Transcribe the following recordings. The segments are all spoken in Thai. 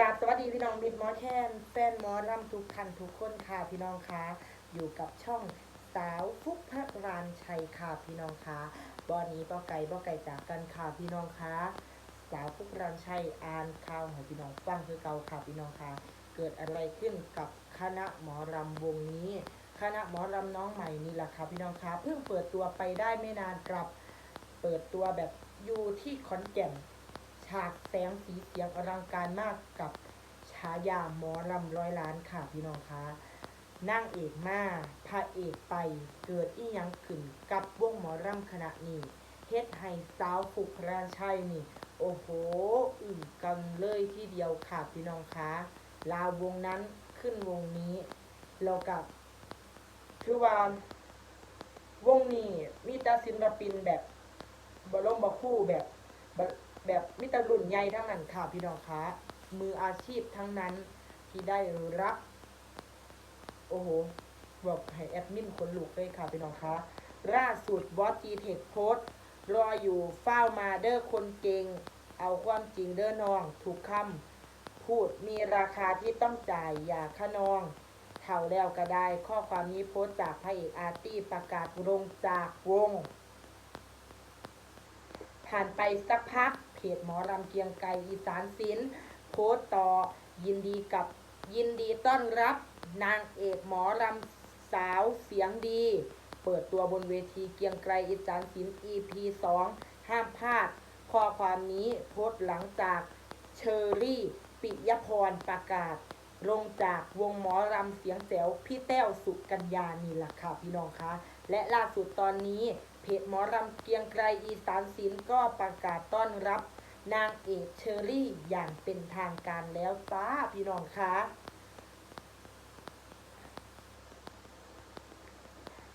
ราบสวัสดีพี่น้องมิดมอแคนแฟนมอรำทุกท่านทุกคนค่ะพี่น้องคะอยู่กับช่องสาวฟุกพระรานชัยค่ะพี่น้องคะบอนนี้ป้อไก่ป้อไก่จากกันค่ะพี่น้องคะสาวฟุกรานชัยอ่านข่าวให้พี่น้องฟังคือเก่าค่ะพี่น้องคะเกิดอะไรขึ้นกับคณะหมอรำวงนี้คณะหมอรำน้องใหม่นี่แหละค่ะพี่น้องคะเพิ่งเปิดตัวไปได้ไม่นานกลับ เปิดตัวแบบอยู่ที่ขอนแก่น ฉากแสงสีเสียงอลังการมากกับฉายาหมอลำร้อยล้านค่ะพี่น้องคะนั่งเอกมาพระเอกไปเกิดอีหยังขึ้นกับวงหมอลำคณะนี้เฮ็ดให้สาวฟุกราชัยนี่ โอ้โหอึ่งกันเลยที่เดียวค่ะพี่น้องคะลาววงนั้นขึ้นวงนี้เรากับคือว่าวงนี้มีตาศิลปินแบบบรมบคู่แบบ แบบมิตรรุ่นใหญ่ทั้งนั้นค่ะพี่น้องคะมืออาชีพทั้งนั้นที่ได้รับ โอ้โหบอกให้แอดมินคนลุกเลยค่ะพี่น้องคะล่าสุดบอสจีเทคโพสรออยู่เฝ้ามาเด้อคนเก่ง เอาความจริงเด้อนอง ถูกคำพูดมีราคาที่ต้องจ่ายอย่าขนองเท่าแล้วก็ได้ ข้อความนี้โพสจากพระเอกอาร์ตี้ประกาศลงจากวง ผ่านไปสักพัก เพจหมอรำเกียงไกรอีสานศิลป์โพสต์ต่อยินดีกับยินดีต้อนรับนางเอกหมอรำสาวเสียงดี เปิดตัวบนเวทีเกียงไกรอีสานศิลป์ EP 2 ห้ามพลาด ข้อความนี้โพสต์หลังจากเชอรี่ปิยพรประกาศ ลงจากวงหมอรำเสียงแจ๋วพี่แต้วสุกัญญานี่แหละค่ะพี่น้องคะ และล่าสุดตอนนี้เพจหมอรำเกียงไกรอีสานศิลป์ก็ประกาศต้อนรับนางเอกเชอรี่อย่างเป็นทางการแล้วจ้าพี่น้องคะ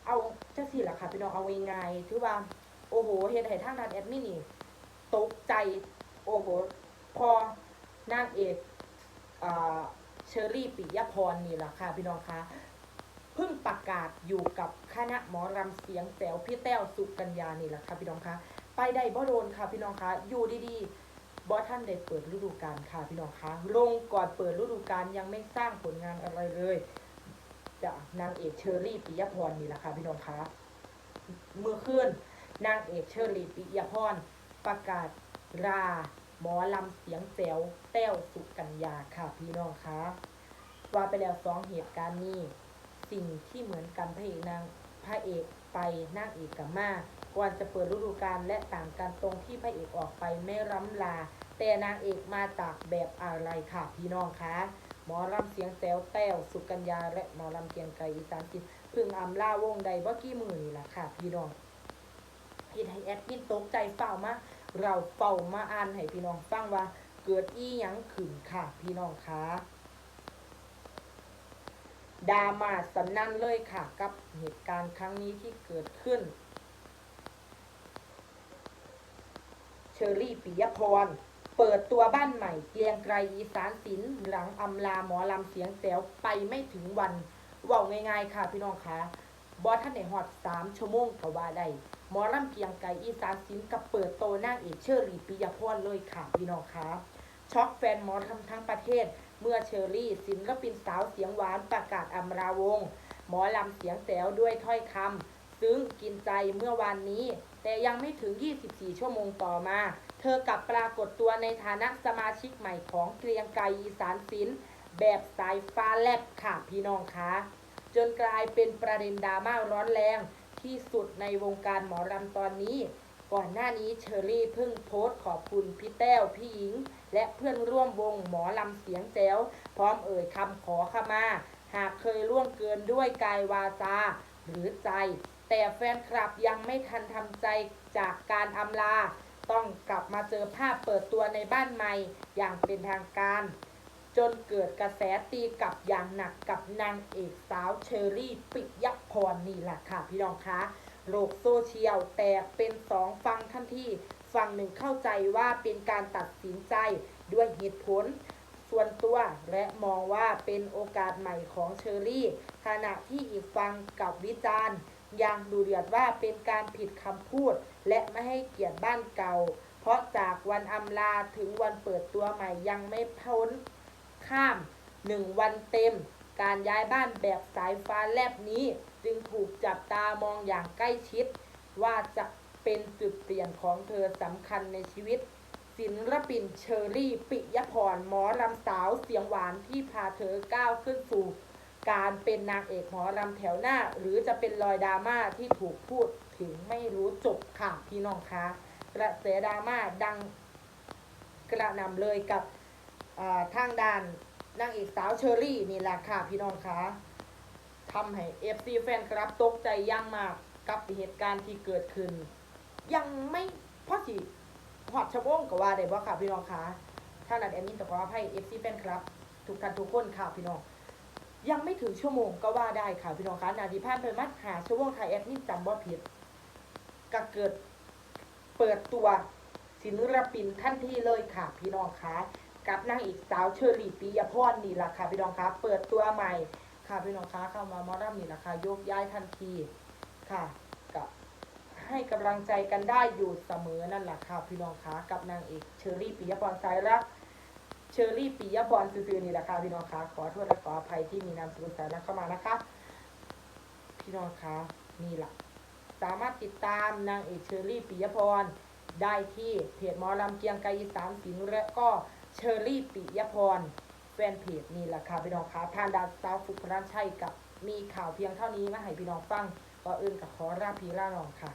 เอาจะสิล่ะค่ะพี่น้องเอาง่ายๆถือว่า โอ้โหเฮ็ดให้ทางด้านแอดมินนี่ตกใจ โอ้โห พอนางเอกอ่าเชอรี่ปิยพรนี่แหละค่ะพี่น้องคะ เพิ่งประกาศอยู่กับคณะหมอรำเสียงแจ๋วพี่แต้วสุกัญญานี่แหละค่ะพี่น้องคะไปได้บ่โดนค่ะพี่น้องคะอยู่ดีๆบอท่านได้เปิดฤดูกาลค่ะพี่น้องคะลงก่อนเปิดฤดูกาลยังไม่สร้างผลงานอะไรเลยจะนางเอกเชอรี่ปิยพรนี่แหละค่ะพี่น้องคะเมื่อคืนนางเอกเชอรี่ปิยพรประกาศลาหมอลำเสียงแจ๋วแต้วสุกัญญาค่ะพี่น้องคะว่าไปแล้วสองเหตุการณ์นี้ สิ่งที่เหมือนกันพระเอกนางพระเอกไปนางเอกกับมาก่อนจะเปิดฤดูกาลและต่างกันตรงที่พระเอกออกไปไม่ร่ำลา แต่นางเอกมาจากแบบอะไรค่ะพี่น้องคะหมอลำเสียงแซวแต้วสุกัญญา และหมอลำเกียงไกรอีสานจินเพึ่งอำลาวงใดว่กี่มือนี่แหละค่ะ พี่น้องเฮ็ดให้แอดมินตกใจเฝ้ามาเราเฝ้ามาอ่านให้พี่น้องฟังว่าเกิดอีหยังขึ้นค่ะ พี่น้องคะ ดราม่าสนั่นเลยค่ะกับเหตุการณ์ครั้งนี้ที่เกิดขึ้น เชอรี่ปิยพร เปิดตัวบ้านใหม่เกรียงไกรอีสานศิลป์หลังอำลาหมอลำเสียงแสวไปไม่ถึงวันว่าง่ายๆค่ะพี่น้องคะบอท่านในฮอดสามชั่วโมงกว่าได้หมอลำเกียงไกรอีสานศิลป์กับเปิดโตวนางเอกเชอรี่ปิยพรเลยค่ะพี่น้องคะช็อกแฟนหมอลำทั้งประเทศ เมื่อเชอรี่ศิลปินสาวเสียงหวานประกาศอำลาวง หมอลำเสียงแสวด้วยถ้อยคำซึ้งกินใจเมื่อวานนี้ แต่ยังไม่ถึง 24 ชั่วโมงต่อมา เธอกลับปรากฏตัวในฐานะสมาชิกใหม่ของเกรียงไกรอีสานศิลป์แบบสายฟ้าแลบค่ะพี่น้องคะจนกลายเป็นประเด็นดราม่าร้อนแรงที่สุดในวงการหมอลำตอนนี้ ก่อนหน้านี้เชอรี่เพิ่งโพสต์ขอบคุณพี่แต้วพี่หญิง และเพื่อนร่วมวงหมอลำเสียงแจ๋วพร้อมเอ่ยคำขอขมา หากเคยล่วงเกินด้วยกายวาจาหรือใจ แต่แฟนคลับยังไม่ทันทำใจจากการอำลา ต้องกลับมาเจอภาพเปิดตัวในบ้านใหม่อย่างเป็นทางการ จนเกิดกระแสตีกลับอย่างหนักกับนางเอกสาวเชอรี่ปิยพรนี่แหละค่ะพี่น้องคะโลกโซเชียลแตกเป็นสองฝั่งทันที ฝั่งหนึ่งเข้าใจว่าเป็นการตัดสินใจด้วยเหตุผล ส่วนตัวและมองว่าเป็นโอกาสใหม่ของเชอรี่ ขณะที่อีกฝั่งกับวิจารณ์ย่างดูเดือดว่าเป็นการผิดคำพูด และไม่ให้เกียรติบ้านเก่า เพราะจากวันอำลาถึงวันเปิดตัวใหม่ยังไม่พ้นข้ามหนึ่งวันเต็ม การย้ายบ้านแบบสายฟ้าแลบนี้ จึงถูกจับตามองอย่างใกล้ชิด ว่าจะ เป็นจุดเปลี่ยนของเธอสำคัญในชีวิต ศิลปินเชอรี่ ปิยพรหมอลำสาวเสียงหวานที่พาเธอก้าวขึ้นสู่การเป็นนางเอกหมอลำแถวหน้า หรือจะเป็นรอยดราม่าที่ถูกพูดถึงไม่รู้จบค่ะพี่น้องคะกระแสดราม่าดังกระนำเลยกับทางด้านนางเอกสาวเชอรี่นี่แหละค่ะพี่น้องคะทำให้เอฟซีแฟนครับตกใจยังมากกับเหตุการณ์ที่เกิดขึ้น ยังไม่พอสิหอดชะโงก็ว่าได้บ่ค่ะพี่น้องคะท่านั้นแอดมินจะขออภัยเอฟซีแฟนครับ ทุกท่านทุกคนค่ะพี่น้อง ยังไม่ถึงชั่วโมงก็ว่าได้ค่ะพี่น้องคะนาทีผ่านไปมัดหาชั่วโมงไทยแอดมินจำบ่ผิดก็เกิดเปิดตัวศิลปินท่านที่เลยค่ะ พี่น้องคะกับนางเอกสาวเชอรี่ปียพรนี่แหละค่ะพี่น้องคะเปิดตัวใหม่ค่ะพี่น้องคะเข้ามามอรัมนี่แหละค่ะโยกย้ายทันทีค่ะ ให้กำลังใจกันได้อยู่เสมอนั่นแหละค่ะพี่น้องคะกับนางเอกเชอรี่ปียพรสายรักเชอรี่ปิยพรซื่อๆนี่แหละค่ะพี่น้องคะขอโทษและขออภัยที่มีนามสกุลสายลักเข้ามานะคะ พี่น้องคะนี่แหละสามารถติดตามนางเอกเชอรี่ปิยพรได้ที่เพจหมอลำเกียงไกรสานสินและก็เชอรี่ปิยพรแฟนเพจนี่แหละค่ะพี่น้องคะทางดาวสาวฟุกพรันชัยกับมีข่าวเพียงเท่านี้มาให้พี่น้องฟังก็อื่นกับขอร่าพีร่าน้องค่ะ